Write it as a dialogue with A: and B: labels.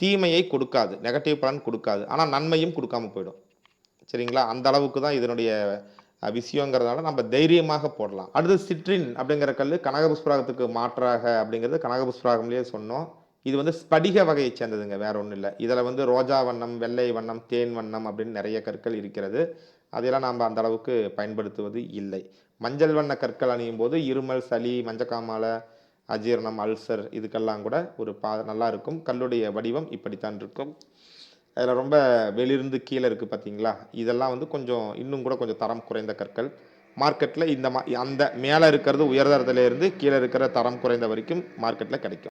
A: தீமையை கொடுக்காது நெகட்டிவ் பலன் கொடுக்காது. ஆனால் நன்மையும் கொடுக்காம போயிடும். சரிங்களா? அந்த அளவுக்கு தான் இதனுடைய விஷயங்கிறதுனால நம்ம தைரியமாக போடலாம். அடுத்து சிட்ரின் அப்படிங்கிற கல் கனகபுஷ்பராகத்துக்கு மாற்றாக அப்படிங்கிறது கனகபுஷ்பராகம்லேயே சொன்னோம். இது வந்து ஸ்படிக வகையை சேர்ந்ததுங்க வேற ஒன்றும் இல்லை. இதில் வந்து ரோஜா வண்ணம் வெள்ளை வண்ணம் தேன் வண்ணம் அப்படின்னு நிறைய கற்கள் இருக்கிறது. அதையெல்லாம் நாம் அந்த அளவுக்கு பயன்படுத்துவது இல்லை. மஞ்சள் வண்ண கற்கள் அணியும் போது இருமல் சளி மஞ்சக்காமலை அஜீரணம் அல்சர் இதுக்கெல்லாம் கூட ஒரு பா நல்லா இருக்கும் கல்லுடைய வடிவம் இப்படித்தான் இருக்கும். அதில் ரொம்ப வெளியிருந்து கீழே இருக்குது பார்த்தீங்களா இதெல்லாம் வந்து கொஞ்சம் இன்னும் கூட கொஞ்சம் தரம் குறைந்த கற்கள். மார்க்கெட்டில் இந்த மா அந்த மேலே இருக்கிறது உயர்தரத்துலேருந்து கீழே இருக்கிற தரம் குறைந்த வரைக்கும் மார்க்கெட்டில் கிடைக்கும்.